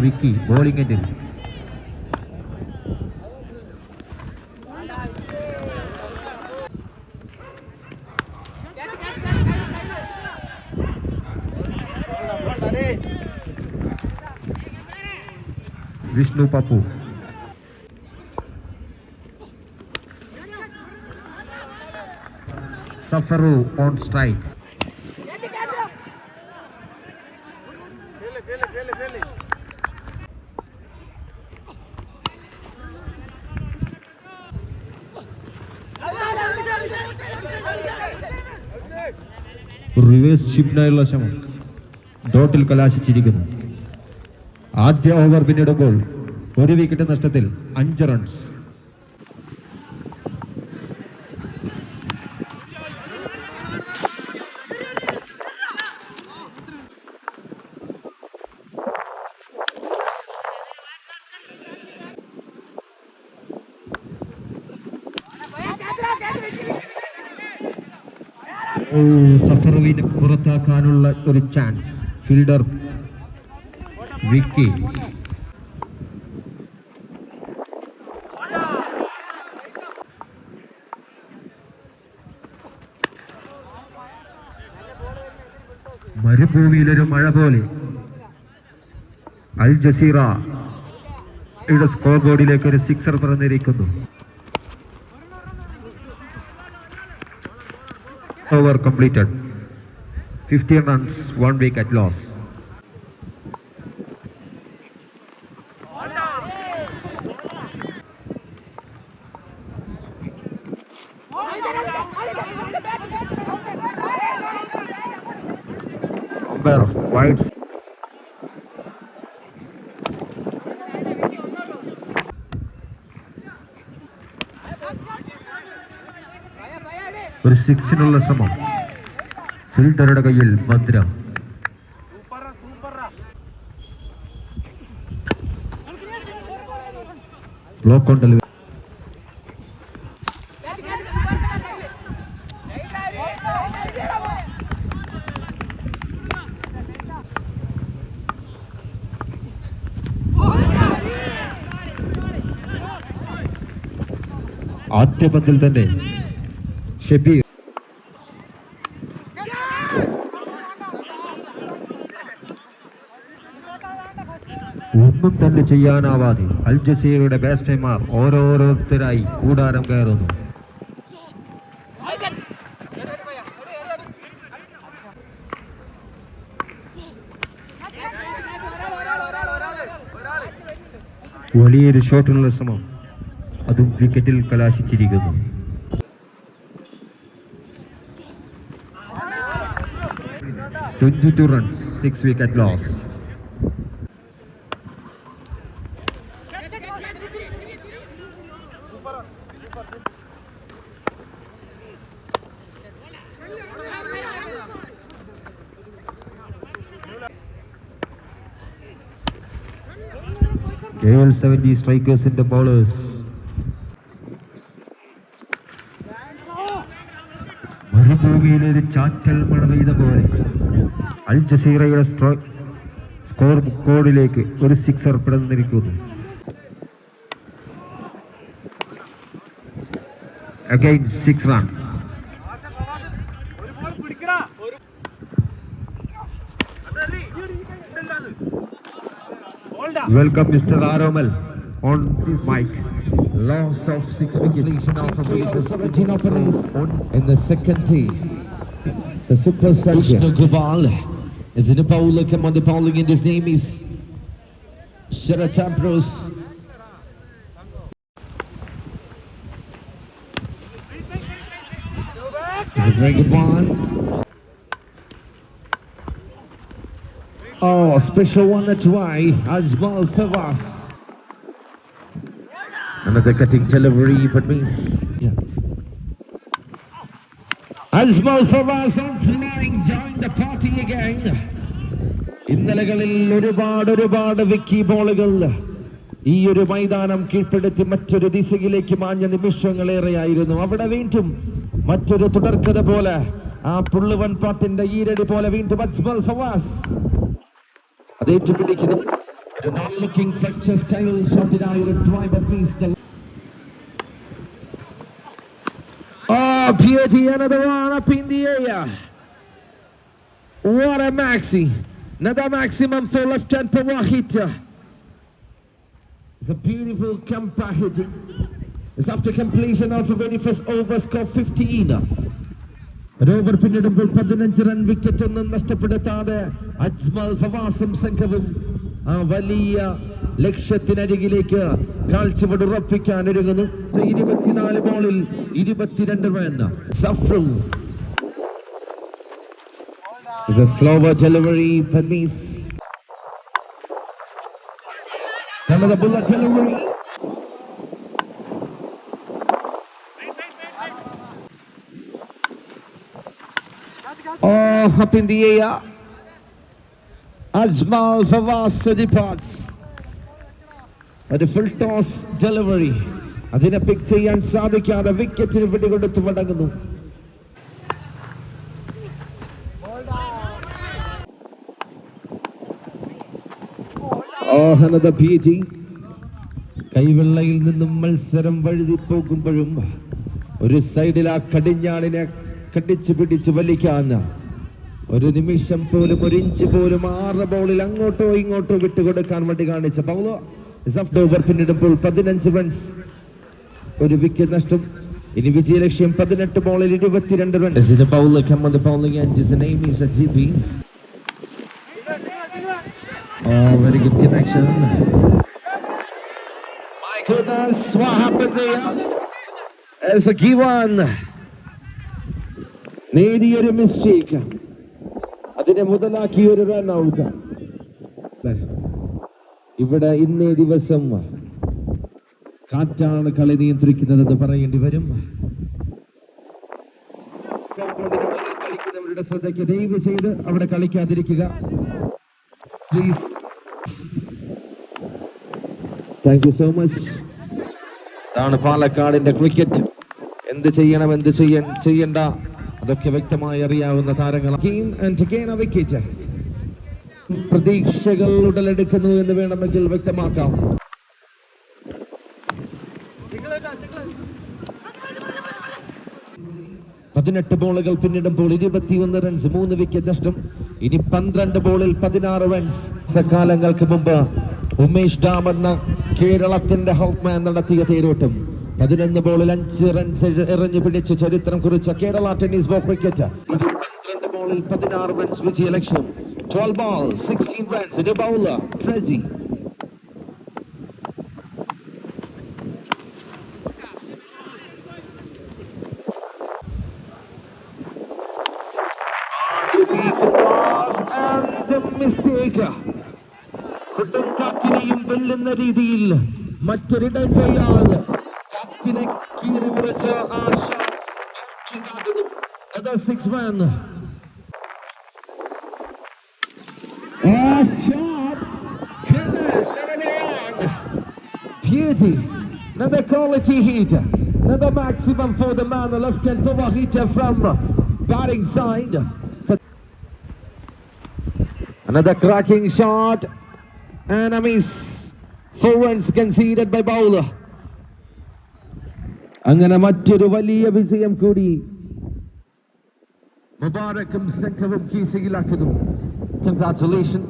വിക്കി bowling എൻഡിൽ Vishnu Pappu സഫറു on strike reverse ഷിഫ്റ്റിനായുള്ള ശ്രമം. ഡോട്ടിൽ കലാശിച്ചിരിക്കുന്നു. ആദ്യ ഓവർ പിന്നിടുമ്പോൾ ഒരു വിക്കറ്റ് നഷ്ടത്തിൽ അഞ്ച് റൺസ് ഓ, സഫറുവിനെ പുറത്താക്കാനുള്ള ഒരു ചാൻസ് ഫീൽഡർ വിക്കി. മരുഭൂമിയിലൊരു മഴ പോലെ. അൽ ജസീറ സ്കോർ ബോർഡിലേക്ക് ഒരു സിക്സർ പറഞ്ഞിരിക്കുന്നു. Over completed. 15 runs, one wicket loss. Umpire, wide. ഒരു സിക്സിനുള്ള ശ്രമം ഫീൽഡറുടെ കയ്യിൽ ഭദ്രം ബ്ലോക്ക് ഓൺ ഡെലിവറി ആദ്യ പന്തിൽ തന്നെ ഷെബീർ ഒന്നും തന്നെ ചെയ്യാനാവാതെ അൽ ജസീറയുടെ ഓരോരോരുത്തരായി കൂടാരം കയറുന്നു. വലിയൊരു ഷോട്ടിനുള്ള ശ്രമം. അതും വിക്കറ്റിൽ കലാശിച്ചിരിക്കുന്നു. 22 runs, 6 wicket loss. KL 70 strikers in the bowlers. ചാറ്റൽ മഴ പെയ്ത പോലെ അൽ ജസീറയുടെ സ്ട്രോ- സ്കോർ ബോർഡിലേക്ക് ഒരു sixer പിടന്നിരിക്കുന്നു again six run welcome mister Aromal on mic Loss of six wickets now from the 17 openers in the second team. The Super Soldier. Vishnu Gopal is in the bowler. Come on, the bowling and his name is Sharat Ambrose. It's a very good one. Oh, special one to try. Ajmal Fawaz. Another cutting delivery, but means. Ajmal On flying, join the party again. ഇന്നലകളിൽ ഒരുപാട് ഒരുപാട് വിക്കി ബോളുകൾ ഈ ഒരു മൈതാനം കീഴ്പ്പെടുത്തി മറ്റൊരു ദിശയിലേക്ക് മാഞ്ഞ നിമിഷങ്ങളേറെയായിരുന്നു. അവിടെ വീണ്ടും മറ്റൊരു തുടർക്കഥ പോലെ ആ പുള്ളുവൻ പാട്ടിന്റെ ഈരടി പോലെ വീണ്ടും Ajmal Fawas അതേറ്റുപിടിക്കുന്നു. The non-looking fracture style ഷോട്ടിനായ ഒരു driver piece Oh, PAT another one up in the air. What a maxi. Another maximum for left-hand power hit. It's a beautiful comeback hitting. It's after completion of the very first over score 15. ഒരു over പിന്നിടുമ്പോൾ പതിനഞ്ച് run wicket ഒന്നും നഷ്ടപ്പെടുത്താതെ അജ്മൽ ഫവാസും സംഘവും ആ വലിയ ലക്ഷ്യത്തിനരികിലേക്ക് കാൽച്ചുവട് ഉറപ്പിക്കാൻ ഒരുങ്ങുന്നു. ഇരുപത്തിനാല് ബോളിൽ ഇരുപത്തിരണ്ട് വേണ്ട സഫ്രു. സ്ലോവർ ചെലവഴി പന്നീസ് ചെലവഴി ഓഹ് അപ്പിന്തിയ അജ്മാൽ ഫവാസ് ഫവാസ് ഒരു ഫുൾ ടോസ് ഡെലിവറി അതിനെ പിക്ക് ചെയ്യാൻ സാധിക്കാതെ വിക്കറ്റിന് പിടികൊടുത്ത് മടങ്ങുന്നു. കൈവെള്ളയിൽ നിന്നും മത്സരം വഴുതി പോകുമ്പോഴും ഒരു സൈഡിൽ ആ കടിഞ്ഞാണിനെ കടിച്ചു പിടിച്ച് വലിക്കാൻ ഒരു നിമിഷം പോലും ഒരിഞ്ച് പോലും ആറ് ബോളിൽ അങ്ങോട്ടോ ഇങ്ങോട്ടോ വിട്ടുകൊടുക്കാൻ വേണ്ടി കാണിച്ച പൗലോ ഓവർ പിന്നിടുമ്പോൾ പതിനഞ്ച് റൺസ് ഒരു വിക്കറ്റ് നഷ്ടം ഇനി വിജയലക്ഷ്യം പതിനെട്ട് ബോളിൽ ഇരുപത്തിരണ്ട് runs. Oh, very good connection. My goodness, what happened there? As a given. നേരിയൊരു മിസ്റ്റേക്ക് അതിനെ മുതലാക്കിയ ഒരു റൺ ഔട്ട് ഇവിടെ ഇന്നേ ദിവസം കാറ്റാണ് കളി നിയന്ത്രിക്കുന്നതെന്ന് പറയേണ്ടി വരും. കളിക്കുന്നവരുടെ ശ്രദ്ധയ്ക്ക് ദയവ് ചെയ്ത് അവിടെ കളിക്കാതിരിക്കുക. Please thank you so much ഇതാണ് പാലക്കാടിന്റെ ക്രിക്കറ്റ്. എന്ത് ചെയ്യണം എന്ത് ചെയ്യണ്ട? അതൊക്കെ വ്യക്തമായി അറിയാവുന്ന താരങ്ങളാണ്. പ്രതീക്ഷകൾ ഉടലെടുക്കുന്നു എന്ന് വേണമെങ്കിൽ വ്യക്തമാക്കാം. പതിനെട്ട് ബോളുകൾ പിന്നിടുമ്പോൾ ഇരുപത്തിയൊന്ന് റൺസ് മൂന്ന് വിക്കറ്റ് നഷ്ടം. ഇനി പന്ത്രണ്ട് ബോളിൽ പതിനാറ് റൺസ് സകാലങ്ങൾക്ക് മുമ്പ് ഉമേഷ് ഡാം എന്ന കേരളത്തിന്റെ ഹൗസ്മാൻ നടത്തിയ തേരോട്ടം. പതിനൊന്ന് ബോളിൽ അഞ്ച് റൺസ് എറിഞ്ഞു പിടിച്ച് ചരിത്രം കുറിച്ച കേരള ടെന്നീസ് ബോൾ ക്രിക്കറ്റ് ബോളിൽ പതിനാറ് റൺസ് വിജയ ലക്ഷ്യം twelve ball sixteen runs bowler ക്രസി കൊടുങ്കാറ്റിനെയും വെല്ലുന്ന രീതിയിൽ മറ്റൊരിടങ്കയാൽ കാറ്റിനെ കീറി മാൻ Beauty. Another quality hit. Another maximum for the man, the left-hand cover hitter from batting side. Another cracking shot and a miss. Four runs conceded by bowler. അങ്ങനെ മറ്റൊരു വലിയ വിജയം കൂടി മുബാറക്കും സംഘവും കീസയിലാക്കുന്നു കൺഗ്രാറ്റുലേഷൻ